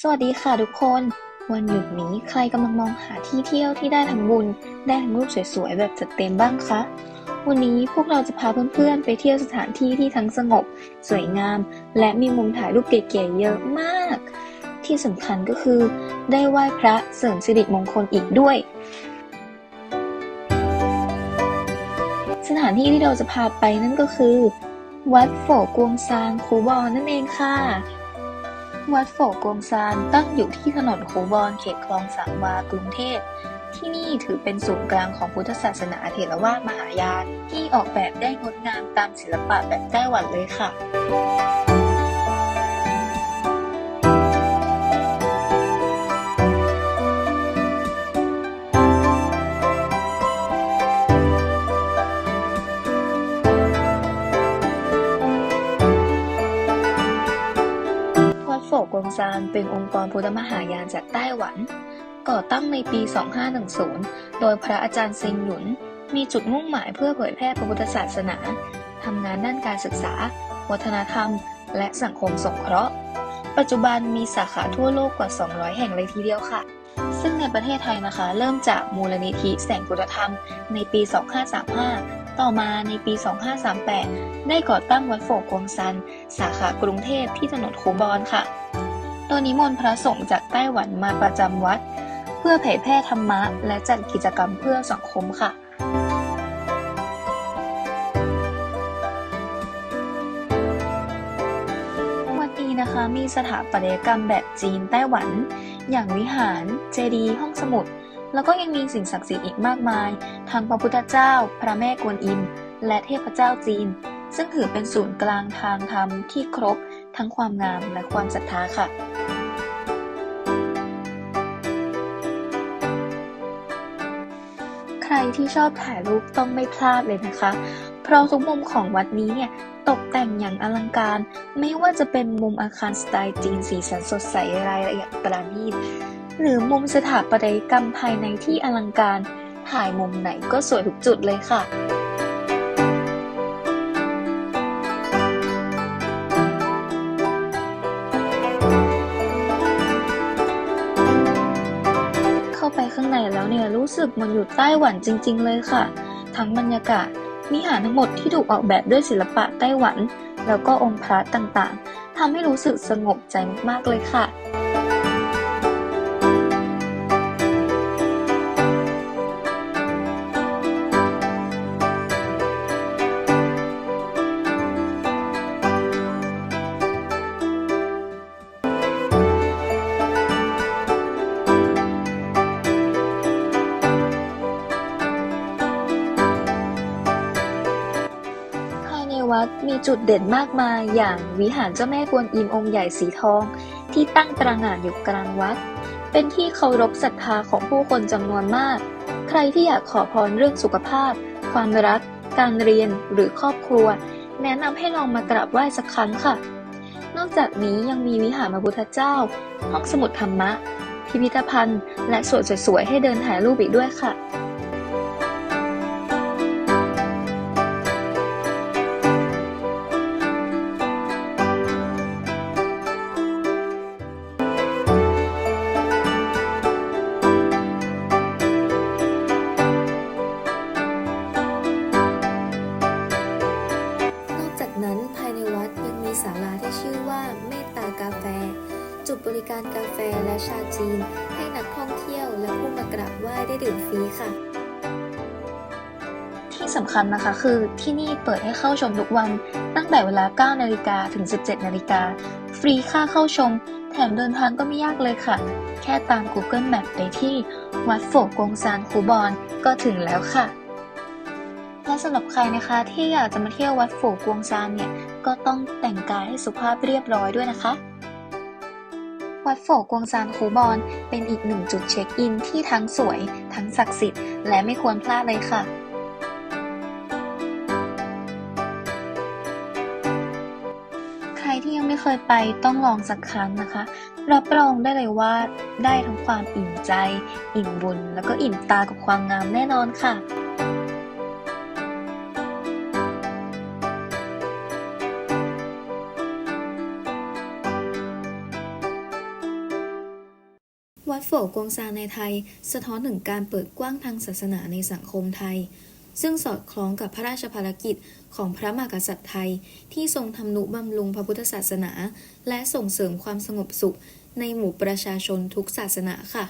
สวัสดีค่ะทุกคน วันหยุดนี้ใครกำลังมองหาที่เที่ยวที่ได้ทั้งบุญ ได้ทั้งรูปสวยๆ แบบจัดเต็มบ้างคะ วันนี้พวกเราจะพาเพื่อนๆ ไปเที่ยวสถานที่ที่ทั้งสงบ สวยงาม และมีมุมถ่ายรูปเก๋ๆเยอะมาก ที่สำคัญก็คือ ได้ไหว้พระเสริมสิริมงคลอีกด้วย สถานที่ที่เราจะพาไปนั่นก็คือ วัดโฝกวงซานคูบอนนั่นเองค่ะ วัดโฝกวงซานตั้งอยู่ที่ถนนคูบอนเขตคลองสามวากรุงเทพ ที่นี่ถือเป็นศูนย์กลางของพุทธศาสนาเถรวาทมหายาน ที่ออกแบบได้งดงามตามศิลปะแบบไต้หวันเลยค่ะ วงซานเป็นองค์กรพุทธมหายานจากไต้หวัน ก่อตั้งในปี 2510 โดยพระอาจารย์ซิงหยุน มีจุดมุ่งหมายเพื่อเผยแพร่พระพุทธศาสนา ทำงานด้านการศึกษา วัฒนธรรม และสังคมสงเคราะห์ ปัจจุบันมีสาขาทั่วโลกกว่า 200 แห่งเลยทีเดียวค่ะ ซึ่งในประเทศไทยนะคะ เริ่มจากมูลนิธิแสงพุทธธรรมในปี 2535ต่อมาในปี 2538 ได้ก่อตั้งวัดโฝกวงซัน สาขากรุงเทพที่ถนนคูบอนค่ะ โดยนิมนต์พระสงฆ์จากไต้หวันมาประจำวัด เพื่อเผยแพร่ธรรมะ และจัดกิจกรรมเพื่อสังคมค่ะ วันนี้นะคะมีสถาปัตยกรรมแบบจีนไต้หวัน อย่างวิหาร เจดีย์ห้องสมุด แล้วก็ยังมีสิ่งศักดิ์สิทธิ์อีกมากมาย ทั้งพระพุทธเจ้า พระแม่กวนอิม และเทพเจ้าจีน ซึ่งถือเป็นศูนย์กลางทางธรรมที่ครบ ทั้งความงามและความศรัทธาค่ะใครที่ชอบถ่ายรูปต้องไม่พลาดเลยนะคะ เพราะทุกมุมของวัดนี้เนี่ยตกแต่งอย่างอลังการ ไม่ว่าจะเป็นมุมอาคารสไตล์จีนสีสันสดใสรายละเอียดประณีต หรือมุมสถาปัตยกรรมภายในที่อลังการ ถ่ายมุมไหนก็สวยทุกจุดเลยค่ะ กเหมันอยู่ไต้หวันจริง ๆ เลยค่ะ ทั้งบรรยากาศวิหารทั้งหมดที่ถูกออกแบบด้วยศิลปะไต้หวัน แล้วก็องค์พระต่างๆทำให้รู้สึกสงบใจมากๆเลยค่ะ วัดมีจุดเด่นมากมายอย่างวิหารเจ้าแม่กวนอิมองค์ใหญ่สีทอง ที่ตั้งตระหง่านอยู่กลางวัด เป็นที่เคารพศรัทธาของผู้คนจำนวนมาก ใครที่อยากขอพรเรื่องสุขภาพ ความรัก การเรียนหรือครอบครัว แนะนำให้ลองมากราบไหว้สักครั้งค่ะ นอกจากนี้ยังมีวิหารพระพุทธเจ้า ห้องสมุดธรรมะ พิพิธภัณฑ์ และสวนสวยๆให้เดินถ่ายรูปอีกด้วยค่ะ ชื่อว่าเมตตากาแฟ จุดบริการกาแฟและชาจีน ให้นักท่องเที่ยวและผู้มากราบไหว้ได้ดื่มฟรีค่ะ ที่สำคัญนะคะคือที่นี่เปิดให้เข้าชมทุกวัน ตั้งแต่เวลา 9 นาฬิกาถึง 17 นาฬิกา ฟรีค่าเข้าชม แถมเดินทางก็ไม่ยากเลยค่ะ แค่ตาม Google Map ไปที่วัดโฝกงซานคูบอนก็ถึงแล้วค่ะและสำหรับใครนะคะที่อยากจะมาเที่ยววัดโฝกวงซานเนี่ย ก็ต้องแต่งกายให้สุภาพเรียบร้อยด้วยนะคะ วัดโฝกวงซานคูบอนเป็นอีกหนึ่งจุดเช็คอินที่ทั้งสวย ทั้งศักดิ์สิทธิ์และไม่ควรพลาดเลยค่ะใครที่ยังไม่เคยไปต้องลองสักครั้งนะคะ รับรองได้เลยว่าได้ทั้งความอิ่มใจ อิ่มบุญ แล้วก็อิ่มตากับความงามแน่นอนค่ะ วัดโฝกวงซานในไทย สะท้อนถึงการเปิดกว้างทางศาสนาในสังคมไทย ซึ่งสอดคล้องกับพระราชภารกิจของพระมหากษัตริย์ไทย ที่ทรงทำนุบำรุงพระพุทธศาสนา และส่งเสริมความสงบสุข ในหมู่ประชาชนทุกศาสนาค่ะ